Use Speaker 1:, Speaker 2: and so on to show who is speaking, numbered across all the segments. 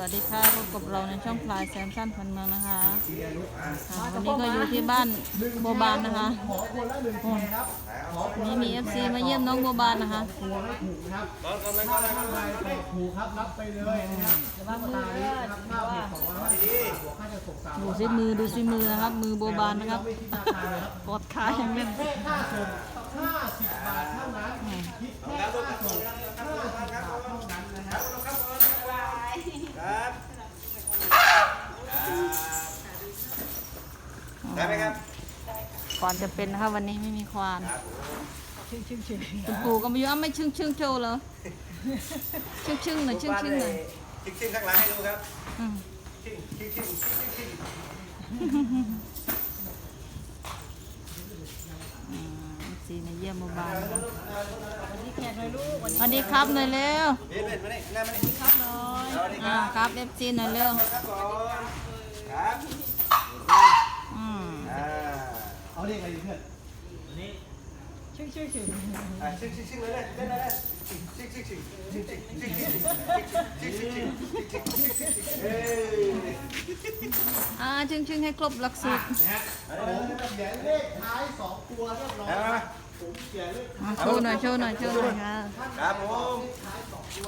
Speaker 1: วัสดีค่ะพบกับเราในช่องพลายแซมสั้นพันเมืองนะคะวันนี้ก็อยู่ที่บ้านโบบานนะคะ
Speaker 2: นี่
Speaker 1: มีเอฟซีมาเยี่ยมน้องโบบานนะคะ
Speaker 2: ถูกครับรับไปเลยนครับ
Speaker 1: ดูซิมือดูซิมือนะครับ มือโบบานนะครับกดขาอย่างนี้
Speaker 2: ค่าส่งบาทเท่านั้นคิดแค่ค่าส่ง50บาทเท่านั้นนะครับ
Speaker 3: ได้ไหมครับ
Speaker 1: ก่อนจะเป็นนะคะวันนี้ไม่มีควาน
Speaker 4: ชึ่งชึ่งชึ่ง
Speaker 1: คุณปู่ก็ไม่ยอมไม่ชึ่งชึ่งโจเหรอชึ่งชึ่งหน่อยชึ่งชึ่งหน่อย
Speaker 3: ชึ่งชึ่งข้างหลังให้ดูครับชึ่งชึ่งชึ่งชึ่งชึ่ง
Speaker 1: สีในเยี่ยมโมบายวันนี้แขกหน่อยลูกวันนี้ครับหน่อยเร็ว
Speaker 3: เบนเมาดิหน้ามาดิครับหน่อย
Speaker 1: อ่าครับเอฟซีหน่อยเร็ว
Speaker 3: ครับอื
Speaker 1: ม
Speaker 3: อ่า
Speaker 2: เอาเลขอะไรดีเพื่อน
Speaker 5: นี่
Speaker 4: ชื่งชื่งชื่
Speaker 3: ออ่าชิงชิงชิงเลยเลยเล่นเลยเล่นชิงชิงชิงชิงชิงชิงชิงชิงชิงชิงชิงเฮ้ย
Speaker 1: อ่าจึงจึงให้ครบหลักสูตร
Speaker 2: นะฮะผมเขียนเลขท้ายสองตัวเรียบร้อย
Speaker 1: โชว์หน่อยโชว์หน่อยโชว์หน่อยค่ะ
Speaker 3: ครับผม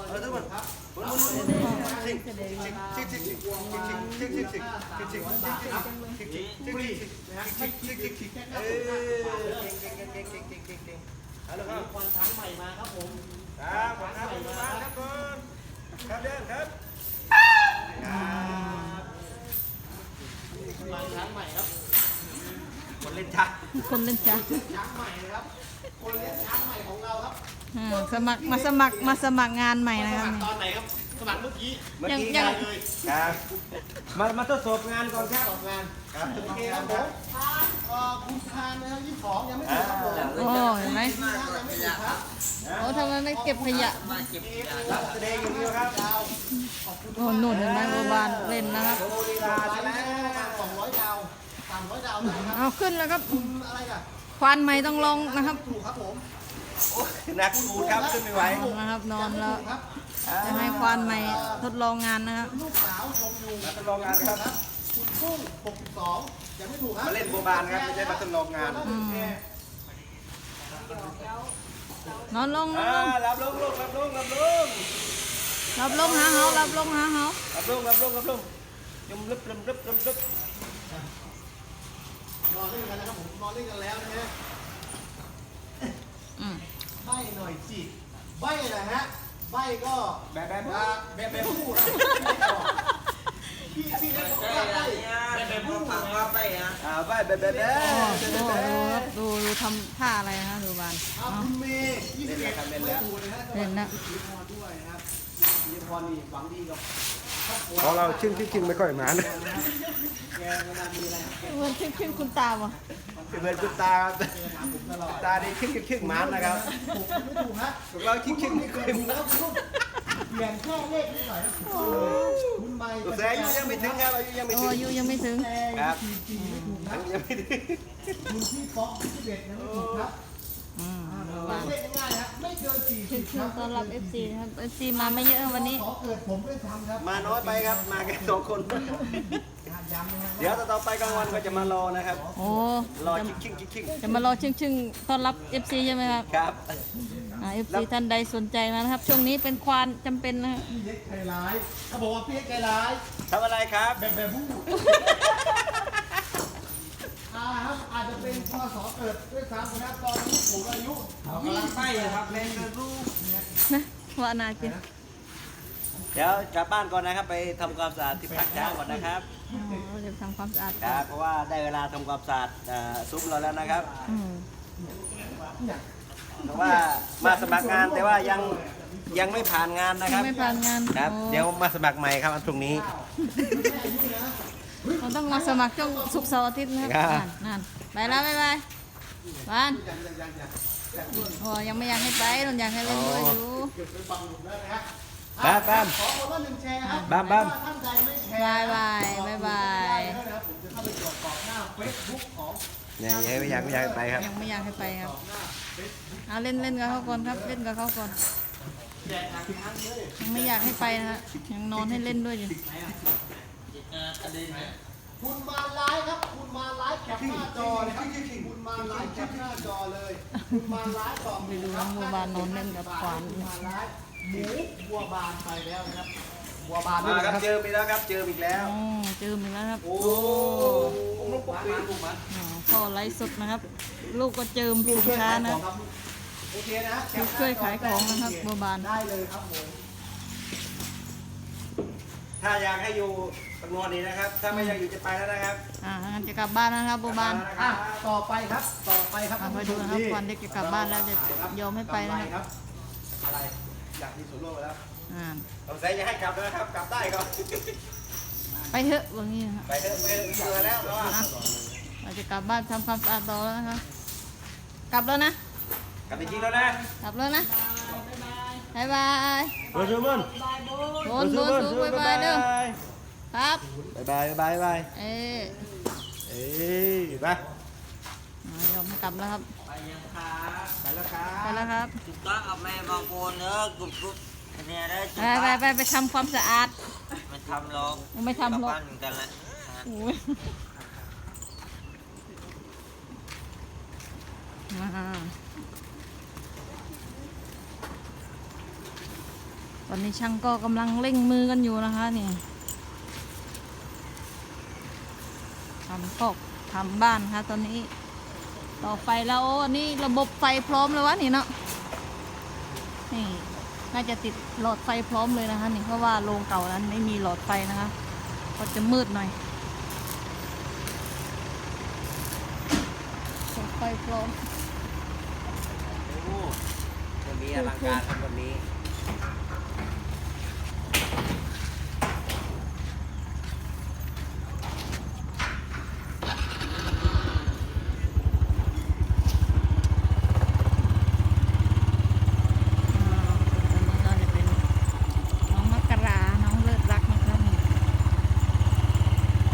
Speaker 3: เออทุกคน
Speaker 2: ควานช้า
Speaker 3: งใหม่มาครับผ
Speaker 2: มค
Speaker 3: รับ
Speaker 2: ควานช้างใหม่มาครับ
Speaker 3: คุณครับเดินครับ
Speaker 2: ควานช้างใหม่ครับ
Speaker 3: คนเล่นชัก
Speaker 1: คนเล่นจ้า
Speaker 2: ช้างใหม่นะครับ คนเลี้ยงช้างใหม่ของเราครับ
Speaker 1: อ่าสมัครมาสมัครมาสมัครงานใหม่
Speaker 2: ส
Speaker 1: นะครับ
Speaker 2: มัครตอนไหนครับสมัครเมื่อกี้
Speaker 3: เมื่อกี้
Speaker 1: ยั
Speaker 3: ค
Speaker 1: ง
Speaker 3: รับ
Speaker 2: เลย
Speaker 3: ครับ มา มาทดสอบงานก่อนครับ
Speaker 2: ออกงาน
Speaker 3: ครับ
Speaker 2: โอเคครับผมทานเอ่อคุณทานนะครับยี่สิบสองยังไม่ถึงครับผม
Speaker 1: โอ้เห็นไหม
Speaker 2: ยังไม่ถึงครับ
Speaker 1: โอ้ทำไมไม่เก็บขยะ
Speaker 3: รับแสดงอย่างเดียวครับ
Speaker 2: ดาว
Speaker 1: โอ้หนุนเห็นไหมโบบานเล่นนะครับ
Speaker 3: โชว์ลีลา
Speaker 2: ไล
Speaker 3: ใช่ไหม
Speaker 2: น์สองร้อยดาว สามร้อยดาวนะครับ
Speaker 1: เอาขึ้นแล้วครับ
Speaker 2: คุณอะไรกัน
Speaker 1: ควานใหม่ต้องลงนะครับ
Speaker 2: ถูกครับผม
Speaker 3: โอ้ยนักสูตรครับขึ้นไม่ไหว
Speaker 1: นอนนะครับนอนแล้ว
Speaker 2: ครับ
Speaker 1: จะให้ควานใหม่ทดลองงานนะครับ
Speaker 2: ลูกสาวชมอยู่
Speaker 3: มาทดลองงานครับ
Speaker 2: คุณกุ้ง62ยังไม่ถูกครับ
Speaker 3: มาเล่นโบบานครับไม่ใช่มาทดลองงาน
Speaker 1: อืมนอนลงนอน
Speaker 3: อ่า
Speaker 1: ลง
Speaker 3: รับลงลงรับลงรับลง
Speaker 1: รับลงหาเฮารับลงหาเฮา
Speaker 3: รับลงรับลงรับลงยมรึบรึบรึบรึบรึบ
Speaker 2: นอนเล่นกันนะครับผมนอนเล่นกันแล้วนะฮะ
Speaker 1: อืม
Speaker 2: ใบหน่อยสิใบนะฮะใบก็
Speaker 3: แบบแบบ
Speaker 2: อ่าแบบแบบผู้นะพี่พี่เล็กบอกว่าใบแบบแบบผู้นะ
Speaker 3: อ่าไปแบบแบบแบบ
Speaker 1: โอ้
Speaker 3: แบบ
Speaker 1: โห
Speaker 3: แบบ
Speaker 1: ดูครับดูดูทำท่าอะไรนะดูบาน
Speaker 2: เอาคุณเมย์ยี่สิบเอ็ดไม่ถูกนะฮะ
Speaker 1: เล่นนะ
Speaker 2: พีพรด้วยนะครับ พีพรนี่หวังดีกับครอบครัว
Speaker 3: ของเราชึ่งชึ่งชึ่งไม่ค่อยหมาน
Speaker 2: แกไม่น่ามีอะไร
Speaker 1: เหมือนขึ้นคุณตามอะ
Speaker 3: เหมือนคุณตาครับตาดีชึ่งชึ่งชึ่งหมานนะครับ
Speaker 2: ถูกไม่ถูกฮะ
Speaker 3: พวกเราชึ่งชึ่งไม่ค่อยห
Speaker 2: ถูก
Speaker 3: มาน
Speaker 2: แล้วคุณเปลี่ยนแค่เลขนิดหน่อยนะถูกต้องเลยคุณใบ
Speaker 3: ตัวแสอายุยังไม่ถึงครับอายุยังไม่
Speaker 1: โอ้
Speaker 3: ถึง
Speaker 1: อายุยังไม่ถึง
Speaker 3: ครับ
Speaker 2: จีจีไม่ถูกนะ
Speaker 3: อายุยังไม่ถึง
Speaker 2: คุณพี่ป๊อกที่เบ็ดยังไม่ถูกครับ
Speaker 1: อื มดูบาน
Speaker 2: เลขง่ายๆฮะไม่เกินสี่สิ
Speaker 1: ชื่อบ
Speaker 2: ค
Speaker 1: ชื่อ
Speaker 2: รับ
Speaker 1: ต้อนรับ FC นะครับ FC มาไม่เยอะวันนี้
Speaker 2: ขอเกิดผมด้วยซ้ำครับ
Speaker 3: มาน้อยไปครับ มาแค่สองคน
Speaker 2: ย้ำนะฮะ
Speaker 3: เดี๋ยวต่อไปกลางวันก็จะมารอนะครับ
Speaker 1: โอ้
Speaker 3: รอ
Speaker 1: จะ
Speaker 3: ชิ่งชิ่งชิ่ง
Speaker 1: จะมารอชึ่งชึ่งๆต้อนรับ FC ใช่ไหมครับ
Speaker 3: ครับ
Speaker 1: อ่า FC ท่านใดสนใจมานะครับ ช่วงนี้เป็นควานจำเป็นนะครับ
Speaker 2: พี่เล็กใจร้ายเขาบอกว่าพี่เล็กใจร้าย
Speaker 3: ทำอะไรครับ
Speaker 2: แบบแบบผู้อาครับอาจจะเป็นพศเกิดด้วยซ้ำนะครับตอนนี้ผมอายุกำลังไปครับแรงเกินรู้
Speaker 1: นะว่านาจิ
Speaker 3: เดี๋ยวกลับบ้านก่อนนะครับ ไปทำความสะอาดที่พักช้างก่อนนะครับ
Speaker 1: อ๋อเดี๋ยวทำความสะอาด
Speaker 3: ครับเพราะว่าได้เวลาทำความสะอาดเอ่อซุ้มเราแล้วนะครับ
Speaker 1: อืม
Speaker 3: เพราะว่ามาสมัครงานแต่ว่ายังยังไม่ผ่านงานนะครับ
Speaker 1: ไม่ผ่านงาน
Speaker 3: ครับ
Speaker 1: โอ้
Speaker 3: เดี๋ยวมาสมัครใหม่ครับวันพรุ่งนี้
Speaker 1: เราต้องมาสมัครช่วงศุกร์เสาร์อาทิตย์นะครับ
Speaker 3: ครับ
Speaker 1: นั่นนั่นไปแล้วบ๊ายบายบ้านโอ้ยังไม่อยากให้ไปเราอยากให้เล่นด้วยอยู่
Speaker 2: ไปฟังผมแล้วนะฮะ
Speaker 3: บ้ามบ้าม
Speaker 2: ขอคนละหนึ่งแชร์ครับ
Speaker 3: บ้ามบ้าม
Speaker 2: ท่านใดไม่แชร์
Speaker 1: บายบายบายบาย
Speaker 2: ได้นะครับผมจะเข้าไปตรวจสอบหน้าเฟซบุ๊กของ
Speaker 3: เนี่ยยังไม่อยากไม่อยากไปครับ
Speaker 1: ยังไม่อยากให้ไปครับเอาเล่นเล่นกับเขาก่อนครับเล่นกับเขาก่อนยังไม่อยากให้ไปนะฮะยังนอนให้เล่นด้วยอยู่
Speaker 2: คุณมาไลฟ์ครับ คุณมาไลฟ์แคปหน้าจอเลยครับคุณมาไลฟ์แคปหน้าจอเลยคุณมาไลฟ์ต่อ
Speaker 1: ไปดูน้องบัวบานนอนเล่นกับขวาน
Speaker 2: คุณมาไลฟ์หมูบัวบานไปแล้วนะครับบัวบานด้ว
Speaker 3: มายค
Speaker 2: นะ
Speaker 3: รับ
Speaker 2: ครับ
Speaker 3: เจอไปแล้วครับเจออีกแล้ว
Speaker 1: อ๋อเจอมีกแล้วครับ
Speaker 3: โอ้
Speaker 1: โอ้
Speaker 3: ลูกปุ๊กปีลูกมัน
Speaker 1: อ๋อพ่อไลฟ์สดนะครับ ลูกก็เจิมสินค้านะ
Speaker 2: โอเคนะแค
Speaker 1: ลู
Speaker 2: ป
Speaker 1: ก
Speaker 2: หน้
Speaker 1: ช่วย
Speaker 2: จ
Speaker 1: ขายของนะครับบัวบาน
Speaker 2: ได้เลยครับผม
Speaker 3: ถ้าอยากให้อยู่ตำนวนนี้นะครับ ถ้าไม่อยากอยู่จะไปแล้วนะครับ
Speaker 1: อ่างั้นจะกลับบ้านแล้วนะครับบัวบาน
Speaker 2: อะต่อไปครับต่อไปครับ
Speaker 1: อะไปดูนะครับก่อนเด็กจะกลับบ้านแล้วจะยอมให้ไปนะ
Speaker 2: กำ
Speaker 1: ครับ
Speaker 3: อะไรอยากมีส่วนร่วมไปแล้ว
Speaker 1: อ่า
Speaker 3: สงสัยจะให้กลับแล้วนะครับ กลับได้ก็
Speaker 1: ไปเถอะว่างี้นะครับ
Speaker 3: ไปเถอะไปเถอะเบื่อแล้วเพราะว่า
Speaker 1: อะเราจะกลับบ้านทำความสะอาดต่อแล้วนะครับกลับแล้วนะ
Speaker 3: กลับจริงๆแล้วนะ
Speaker 1: กลับแล้วนะบายบาย
Speaker 3: เบอร์ซูมัน
Speaker 1: โดนโดนสูงบายบายเด้อครับ
Speaker 3: บายบายบายบาย
Speaker 1: เอ๊ะ
Speaker 3: เอ้ยไป
Speaker 1: อ่ายอมให้กลับแล้วครับ
Speaker 3: ไปแล้วครับ
Speaker 1: ไปแล้วครับ
Speaker 5: ถูกต้องกับแม่บางคนเนอะกรุบกรุบอันเนี้ยได้ถูก
Speaker 1: ไป
Speaker 5: ต้อง
Speaker 1: ไปไปไปทำความสะอาด
Speaker 5: ไม่ทำหรอก
Speaker 1: ไม่ทำหรอก
Speaker 5: กลับบ้านเหมือนกันแหละ
Speaker 1: โอ้ยมา ตอนนี้ช่างก็กำลังเร่งมือกันอยู่นะคะนี่ทำกอกทำบ้านค่ะตอนนี้ ต่อไฟแล้วโอ้นี่ระบบไฟพร้อมเลยวะนี่เนาะนี่น่าจะติดหลอดไฟพร้อมเลยนะคะ นี่เพราะว่าโรงเก่านั้นไม่มีหลอดไฟนะคะ ก็จะมืดหน่อยหลอดไฟพร้อม
Speaker 5: โอ้วันนี้อลังการครับวันนี้
Speaker 1: อ่าตอนนี้ก็จะเป็นน้องมักกะราน้องเลิศรักนะครับนี่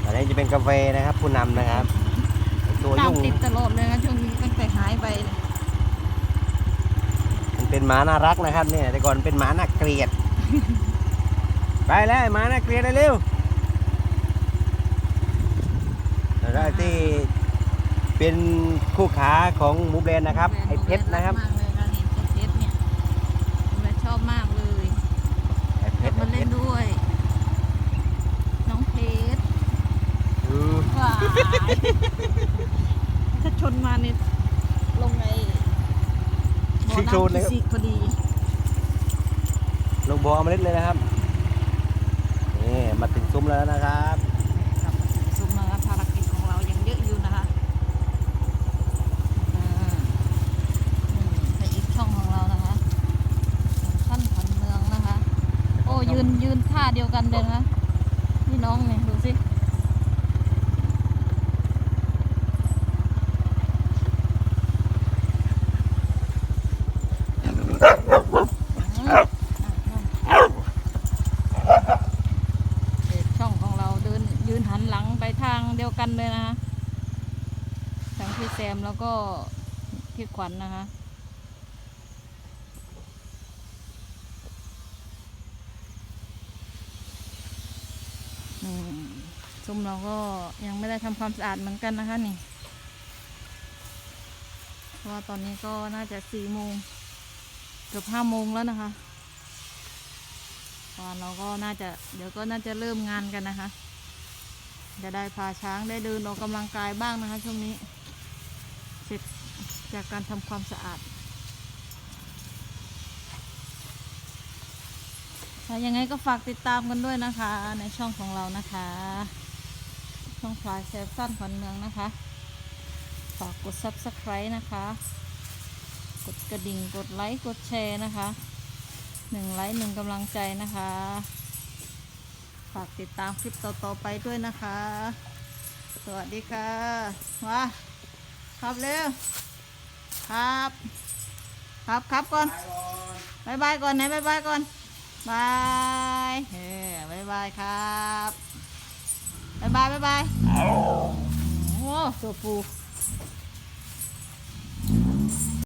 Speaker 3: อันนี้จะเป็น กาแฟนะครับ ผู้นำนะครับ ตัว
Speaker 1: ตาม
Speaker 3: ยุ่ง
Speaker 1: ติดตลอดเลยนะช่วงนี้ตั้งแต่หายไปเลย
Speaker 3: มันเป็นหมาน่ารักนะครับเนี่ยแต่ก่อนเป็นหมาน่าเกลียด ไปแล้วไอ้หมาน่าเกลียดเร็วๆแล้วก็ที่เป็นคู่ขาของหมูแบรนด์นะครับไอ้เพชรนะครับ
Speaker 1: มากเลยค่ะนี่เพชรเนี่ยเราชอบมากเลย
Speaker 3: ไอ้เพ
Speaker 1: เพ
Speaker 3: ช
Speaker 1: ช
Speaker 3: ร
Speaker 1: รมาเล่นด้วย น้องเพชร
Speaker 3: อืม
Speaker 1: ว้าย ถ้าชนมาเนี่ยลงไอ้บ่อน้ำกิซิพอดี
Speaker 3: ลงบอเอามาเล่นเลยนะครับ นี่มาถึงซุ้มแล้วนะครับ
Speaker 1: ครับซุมนะครับภารกิจของเรายังเยอะอยู่นะคะอ่านี่เป็นอีกช่องของเรานะคะท่านผันเมืองนะคะ โอ้ยืนยืนท่าเดียวกันเลยนะคะนี่น้องเนี่ยดูสิอืมอะนั่น เพจช่องของเราเดินยืนหันหลังไปทางเดียวกันเลยนะคะทั้งพี่แซมแล้วก็พี่ ขวัญนะคะ ซุ้มเราก็ยังไม่ได้ทำความสะอาดเหมือนกันนะคะนี่เพราะว่าตอนนี้ก็น่าจะสี่โมงเกือบห้าโมงแล้วนะคะตอนเราก็น่าจะเดี๋ยวก็น่าจะเริ่มงานกันนะคะ จะได้พาช้างได้เดินออกกำลังกายบ้างนะคะช่วงนี้ จากการทำความสะอาดถ้ายังไงก็ฝากติดตามกันด้วยนะคะ ในช่องของเรานะคะ ช่องพลายเซฟสั้นขวัญเมืองนะคะ ฝากกด subscribe นะคะ กดกระดิ่งกดไลค์กดแชร์นะคะหนึ่งไลค์หนึ่งกำลังใจนะคะ ฝากติดตามคลิปต่อๆไปด้วยนะคะ สวัสดีค่ะมาครับเร็ว ครับ ครับครับก่อนบายบายก่อนไหนบายบายก่อนบายเฮ้บายบายครับบายบายบายบายโอ้ตัวปู